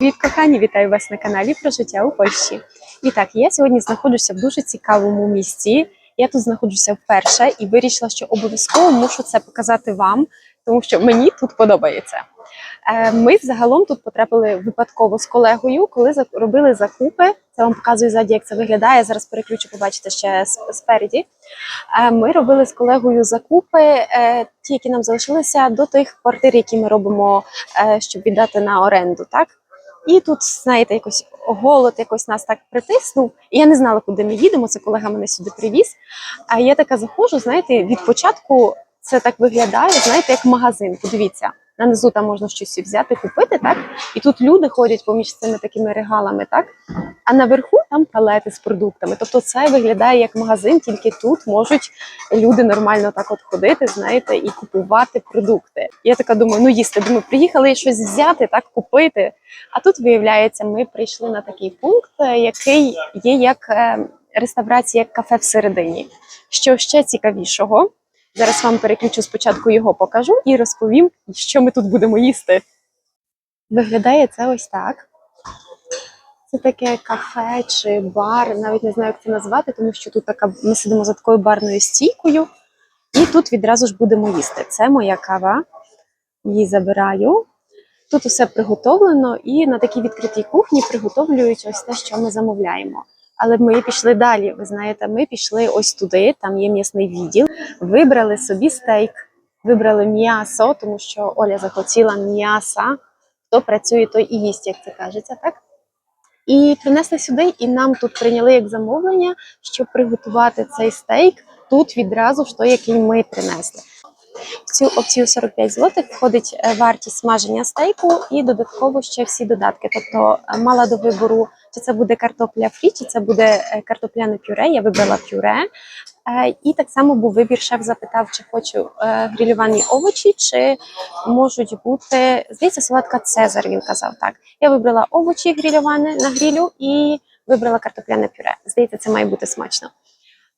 Привіт, кохані! Вітаю вас на каналі про життя у Польщі. І так, я сьогодні знаходжуся в дуже цікавому місці. Я тут знаходжуся вперше і вирішила, що обов'язково мушу це показати вам, тому що мені тут подобається. Е, Ми загалом тут потрапили випадково з колегою, коли робили закупи. Це вам показую ззаді, як це виглядає. Зараз переключу, побачите ще спереді. Е, Ми робили з колегою закупи, е, ті, які нам залишилися, до тих квартир, які ми робимо, щоб віддати на оренду. Так і тут, знаєте, якось голод якось нас так притиснув. І я не знала, куди ми їдемо. Це колега мене сюди привіз. А я така заходжу, знаєте, від початку це так виглядає, знаєте, як магазин. Подивіться, нанизу там можна щось взяти, купити, так? І тут люди ходять поміж цими такими регалами, так? А наверху там палети з продуктами. Тобто це виглядає як магазин, тільки тут можуть люди нормально так от ходити, знаєте, і купувати продукти. Я така думаю, ну їсти. Думаю, приїхали щось взяти, так купити. А тут виявляється, ми прийшли на такий пункт, е, який є як е, реставрація як кафе всередині. Що ще цікавішого, зараз вам переключу спочатку його покажу і розповім, що ми тут будемо їсти. Виглядає це ось так. Це таке кафе чи бар, навіть не знаю, як це назвати, тому що тут така ми сидимо за такою барною стійкою, і тут відразу ж будемо їсти. Це моя кава, її забираю. Тут усе приготовлено, і на такій відкритій кухні приготовлюють ось те, що ми замовляємо. Але ми пішли далі. Ви знаєте, ми пішли ось туди, там є м'ясний відділ. Вибрали собі стейк, вибрали м'ясо, тому що Оля захотіла м'яса. Хто працює, той і їсть, як це кажеться, так? І принесли сюди, і нам тут прийняли як замовлення, щоб приготувати цей стейк тут відразу ж той, який ми принесли. В цю опцію 45 злотих входить е, вартість смаження стейку і додатково ще всі додатки. Тобто е, мала до вибору, чи це буде картопля фрі, чи це буде е, картопляне пюре. Я вибрала пюре. Е, І так само був вибір. Шеф запитав, чи хочу е, грилювані овочі, чи можуть бути здається, салатка Цезар. Він казав так. Я вибрала овочі грильовані на грилю і вибрала картопляне пюре. Здається, це має бути смачно.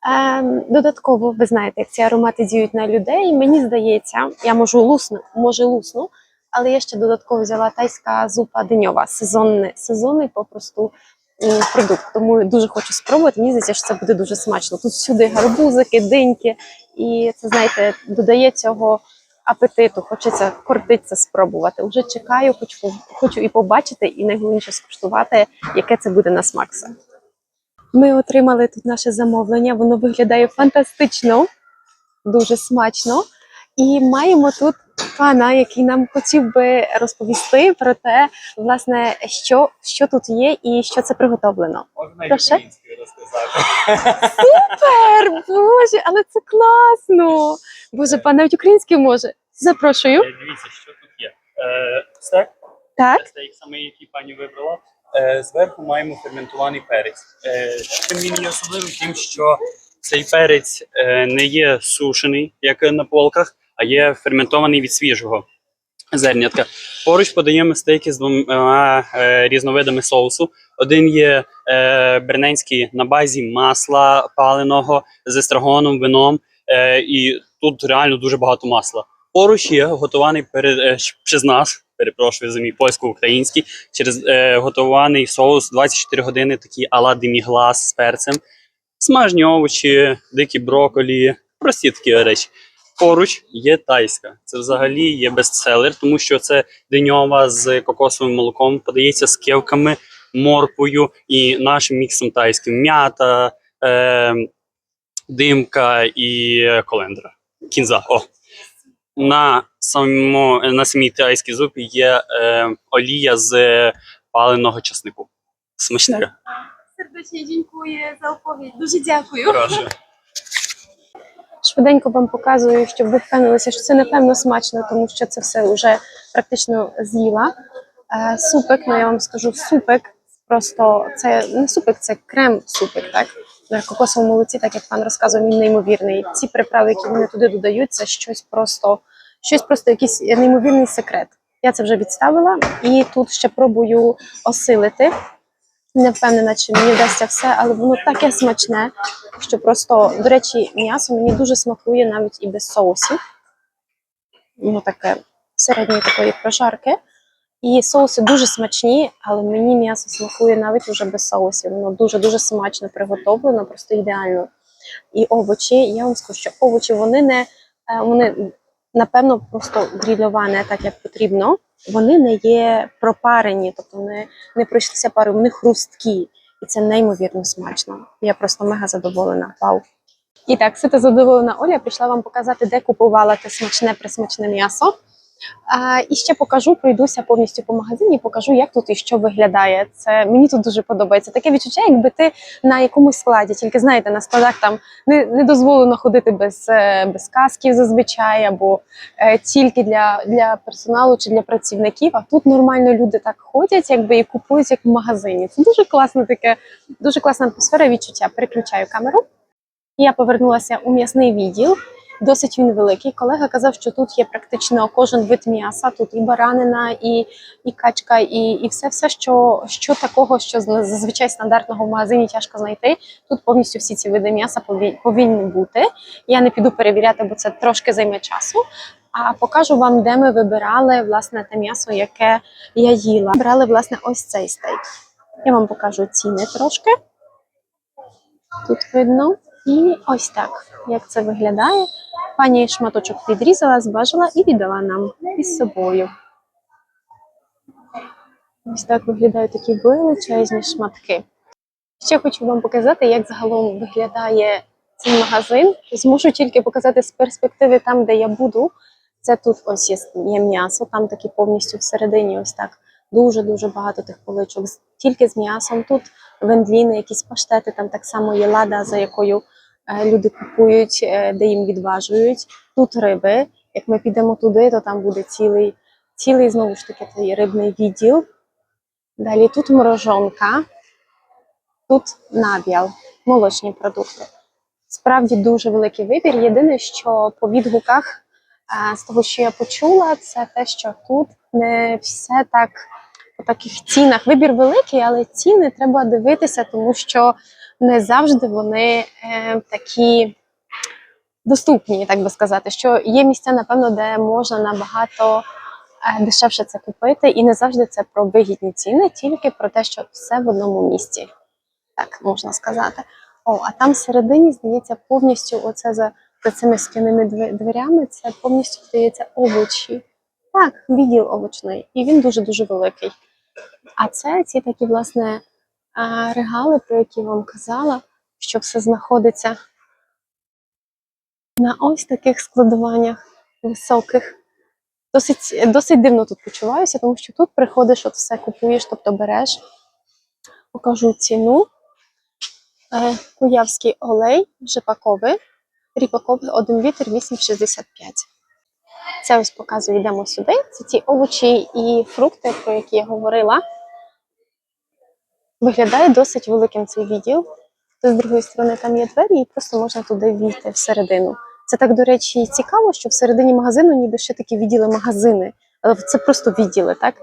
Ем, додатково, ви знаєте, як ці аромати діють на людей. Мені здається, я можу лусну, може лусну, але я ще додатково взяла тайська зупа диньова, сезонний, сезонний попросту продукт. Тому дуже хочу спробувати. Мені здається, що це буде дуже смачно. Тут всюди гарбузики, диньки, і це знаєте, додає цього апетиту. Хочеться кортиться спробувати. Уже чекаю, хочу, хочу і побачити, і найголовніше скуштувати, яке це буде на смак. Ми отримали тут наше замовлення. Воно виглядає фантастично, дуже смачно. І маємо тут пана, який нам хотів би розповісти про те, власне, що, що тут є і що це приготовлено. Можна Прошу? українською розказати. Супер! Боже, але це класно! Боже, пан навіть українською може. Запрошую. Е, Дивіться, що тут є. Е, Стек, Так, стейк самий, який пані вибрала. Е, Зверху маємо ферментований перець. Е, Чим він є особливим, тим, що цей перець е, не є сушений, як на полках, а є ферментований від свіжого зернятка. Поруч подаємо стейки з двома е, різновидами соусу. Один є е, берненський на базі масла паленого з естрагоном, вином, е, і тут реально дуже багато масла. Поруч є готований перед, е, через нас, перепрошую за мій польсько-український, через е, готований соус 24 години, такий ала деміглас з перцем, смажні овочі, дикі броколі, прості такі речі. Поруч є тайська. Це взагалі є бестселер, тому що це диньова з кокосовим молоком, подається з кевками, морквою і нашим міксом тайським м'ята, е, димка і колендра. Кінза. О. На, само, на самій тайській зупі є е, олія з паленого часнику. Смачне. сердечно дякую за оповідь. Дуже дякую. Прошу. Швиденько вам показую, щоб ви впевнилися, що це напевно смачно, тому що це все вже практично з'їла. Е, супик, ну я вам скажу, супик. Просто це не супик, це крем супик, так? На кокосовому молоці, так як пан розказував, він неймовірний. Ці приправи, які вони туди додають, це щось просто, щось просто якийсь неймовірний секрет. Я це вже відставила і тут ще пробую осилити. Не впевнена, чи мені вдасться все, але воно таке смачне, що просто, до речі, м'ясо мені дуже смакує навіть і без соусів. Воно таке середньої такої прожарки. І соуси дуже смачні, але мені м'ясо смакує навіть уже без соусів. Воно дуже-дуже смачно приготовлено, просто ідеально. І овочі, я вам скажу, що овочі вони не е, вони напевно просто грильовані так, як потрібно. Вони не є пропарені, тобто не, не пройшлися пари, вони хрусткі. І це неймовірно смачно. Я просто мега задоволена. Вау. І так, сито задоволена Оля, прийшла вам показати, де купувала те смачне присмачне м'ясо. І ще покажу, пройдуся повністю по магазині, покажу, як тут і що виглядає. Це мені тут дуже подобається. Таке відчуття, якби ти на якомусь складі, тільки знаєте, на складах там не, не дозволено ходити без, е, без касків зазвичай, або е, тільки для, для персоналу чи для працівників. А тут нормально люди так ходять, якби і купують як в магазині. Це дуже класне таке, дуже класна атмосфера відчуття. Переключаю камеру. Я повернулася у м'ясний відділ. Досить він великий. Колега казав, що тут є практично кожен вид м'яса. Тут і баранина, і, і качка, і, і все, все, що, що такого, що зазвичай стандартного в магазині тяжко знайти. Тут повністю всі ці види м'яса повинні бути. Я не піду перевіряти, бо це трошки займе часу. А покажу вам, де ми вибирали власне те м'ясо, яке я їла. Брали власне ось цей стейк. Я вам покажу ціни трошки. Тут видно. І ось так, як це виглядає. Пані шматочок відрізала, зважила і віддала нам із собою. Ось так виглядають такі величезні шматки. Ще хочу вам показати, як загалом виглядає цей магазин. Зможу тільки показати з перспективи там, де я буду. Це тут ось є, є м'ясо, там таки повністю всередині ось так дуже-дуже багато тих поличок. Тільки з м'ясом. Тут вендліни, якісь паштети, там так само є лада, за якою люди купують, е, де їм відважують. Тут риби. Як ми підемо туди, то там буде цілий, цілий знову ж таки цей рибний відділ. Далі тут морожонка, тут нав'ял, молочні продукти. Справді дуже великий вибір. Єдине, що по відгуках з того, що я почула, це те, що тут не все так по таких цінах. Вибір великий, але ціни треба дивитися, тому що не завжди вони е, такі доступні, так би сказати. Що є місця, напевно, де можна набагато е, дешевше це купити, і не завжди це про вигідні ціни, тільки про те, що все в одному місці, так можна сказати. О, а там всередині, здається, повністю оце за, за цими склями дверями, це повністю здається овочі. Так, відділ овочний, і він дуже-дуже великий. А це ці такі, власне, регали, про які вам казала, що все знаходиться на ось таких складуваннях високих. Досить, досить дивно тут почуваюся, тому що тут приходиш, от все купуєш, тобто береш. Покажу ціну. Е, Куявський олей жипаковий, ріпаковий 1 літр 8,65. Це ось показую, йдемо сюди. Це ті овочі і фрукти, про які я говорила. Виглядає досить великим цей відділ. З другої сторони там є двері, і просто можна туди війти всередину. Це так, до речі, цікаво, що всередині магазину ніби ще такі відділи магазини. Але це просто відділи, так?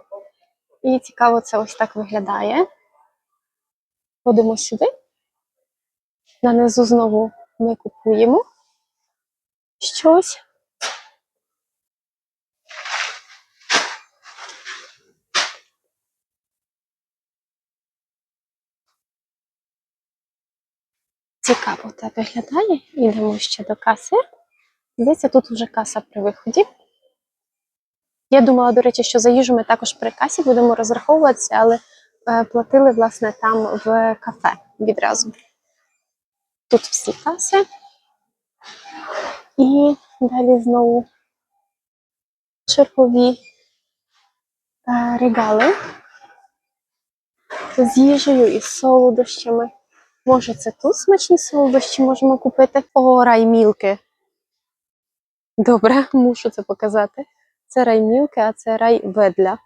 І цікаво, це ось так виглядає. Ходимо сюди. На низу знову ми купуємо щось. Цікаво це виглядає. Йдемо ще до каси. Здається, тут вже каса при виході. Я думала, до речі, що за їжу ми також при касі будемо розраховуватися, але е, платили, власне, там в кафе відразу. Тут всі каси. І далі знову чергові е, регали з їжею і солодощами. Може, це тут смачні солодощі можемо купити? О, раймілки. Добре, мушу це показати. Це раймілки, а це рай ведля.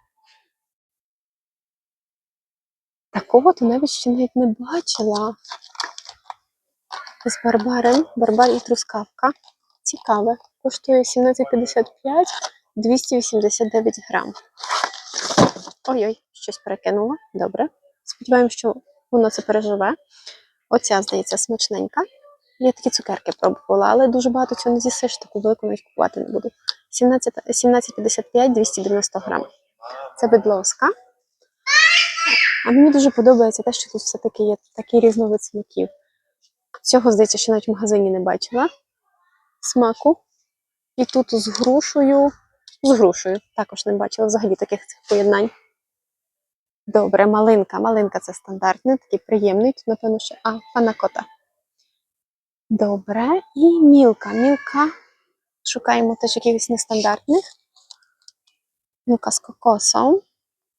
Такого то навіть ще навіть не бачила. З барбарем, барбар і трускавка. Цікаве. Коштує 17,55, 289 грам. Ой-ой, щось перекинула. Добре. Сподіваємось, що воно це переживе. Оця, здається, смачненька. Я такі цукерки пробувала, але дуже багато цього не з'їсиш, таку велику навіть купувати не буду. 17,55, 290 грам. Це бедловська. А мені дуже подобається те, що тут все-таки є такий різновид смаків. Цього, здається, ще навіть в магазині не бачила. Смаку. І тут з грушею. З грушею. Також не бачила взагалі таких цих поєднань. Добре, малинка. Малинка це стандартний, такий приємний. Напевно, ще. А, панакота. Добре. І мілка. Мілка. Шукаємо теж якихось нестандартних. Мілка з кокосом.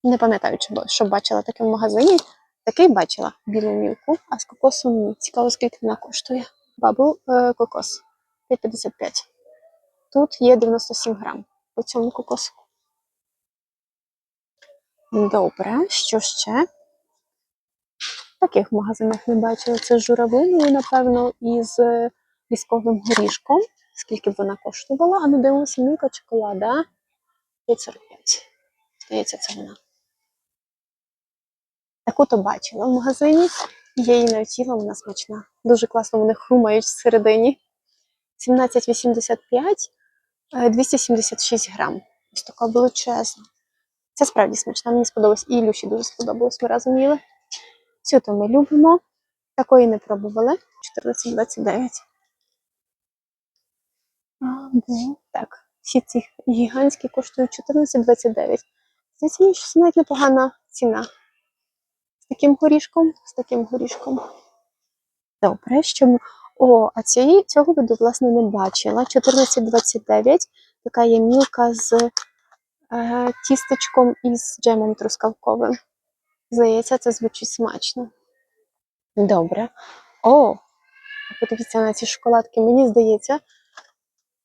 Не пам'ятаю, що бачила таке в магазині. Такий бачила білу мілку, а з кокосом ні. Цікаво, скільки вона коштує. Бабл е, кокос 5,55. Тут є 97 грам по цьому кокосу. Добре, що ще? Таких в магазинах не бачила. Це з журавлиною, напевно, із е, військовим горішком. Скільки б вона коштувала? А ну дивимося, мілка чоколада. 5,45. Здається, це вона. Таку то бачила в магазині. Я її навіть їла, вона смачна. Дуже класно вони хрумають всередині. 17,85, е, 276 грам. Ось така величезна. Це справді смачна, мені сподобалось. І Ілюші дуже сподобалось, ми разом їли. Цю то ми любимо. Такої не пробували. 14,29. Так, всі ці гігантські коштують 14,29. Здається, мені щось навіть непогана ціна. З таким горішком, з таким горішком. Добре, що м- О, а цієї, цього виду, власне, не бачила. 14,29. Така є мілка з тістечком і з джемом трускавковим. Здається, це звучить смачно. Добре. О, подивіться на ці шоколадки. Мені здається,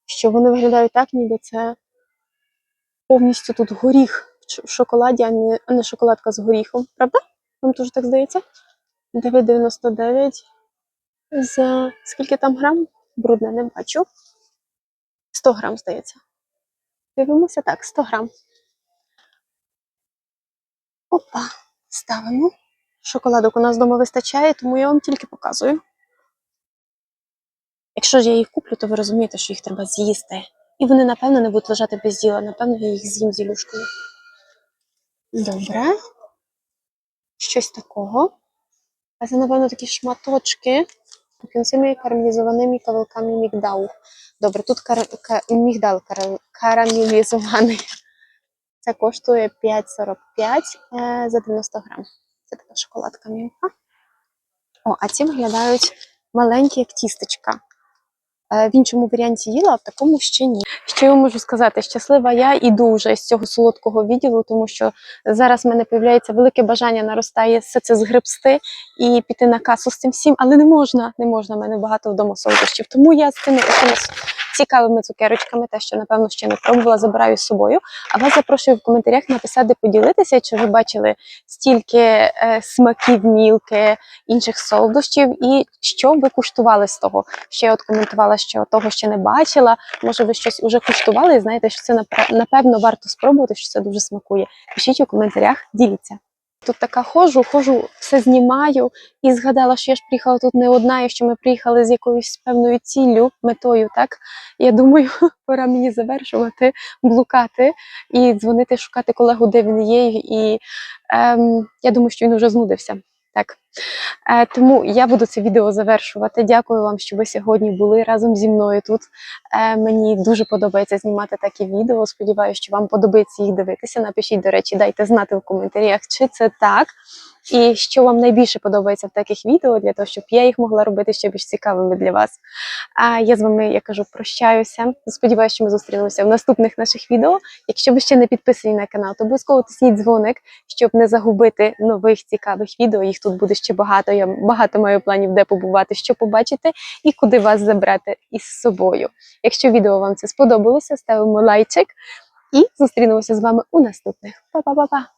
що вони виглядають так, ніби це повністю тут горіх в шоколаді, а не, а не шоколадка з горіхом. Правда? Вам теж так здається? 9,99 за скільки там грам? Брудне не бачу. 100 грам, здається. Дивимося так, 100 грам. Опа, ставимо. Шоколадок у нас вдома вистачає, тому я вам тільки показую. Якщо ж я їх куплю, то ви розумієте, що їх треба з'їсти. І вони, напевно, не будуть лежати без діла. Напевно, я їх з'їм з Ілюшкою. Добре. Щось такого. А це, напевно, такі шматочки кінцями карамелізованими кавалками мігдалу. Добре, тут кар... Кар... мігдал кар... карамелізований. Це коштує 5,45 е, за 90 грам. Це така шоколадка мілка. О, а ці виглядають маленькі, як тістечка. Е, В іншому варіанті їла, а в такому ще ні. Що я можу сказати? Щаслива я і дуже з цього солодкого відділу, тому що зараз в мене появляється велике бажання наростає все це згребсти і піти на касу з цим всім, але не можна, не можна. в мене багато вдома солодощів. Тому я з цими якимись цікавими цукерочками, те, що напевно ще не пробувала, забираю з собою. А вас запрошую в коментарях написати, поділитися, чи ви бачили стільки е, смаків мілки, інших солодощів, і що ви куштували з того. Ще от коментувала, що того ще не бачила. Може, ви щось уже куштували і знаєте, що це напевно варто спробувати, що це дуже смакує. Пишіть у коментарях, діліться. Тут така ходжу, ходжу, все знімаю і згадала, що я ж приїхала тут не одна, і що ми приїхали з якоюсь певною ціллю, метою. Так я думаю, пора мені завершувати, блукати і дзвонити, шукати колегу, де він є. І ем, я думаю, що він вже знудився. Так. Е, тому я буду це відео завершувати. Дякую вам, що ви сьогодні були разом зі мною тут. Е, мені дуже подобається знімати такі відео. Сподіваюся, що вам подобається їх дивитися. Напишіть, до речі, дайте знати в коментарях, чи це так. І що вам найбільше подобається в таких відео, для того, щоб я їх могла робити ще більш цікавими для вас. А я з вами, я кажу, прощаюся. Сподіваюся, що ми зустрінемося в наступних наших відео. Якщо ви ще не підписані на канал, то обов'язково тисніть дзвоник, щоб не загубити нових цікавих відео. Їх тут буде ще багато. Я багато маю планів, де побувати, що побачити і куди вас забрати із собою. Якщо відео вам це сподобалося, ставимо лайчик і зустрінемося з вами у наступних. Па-па-па-па!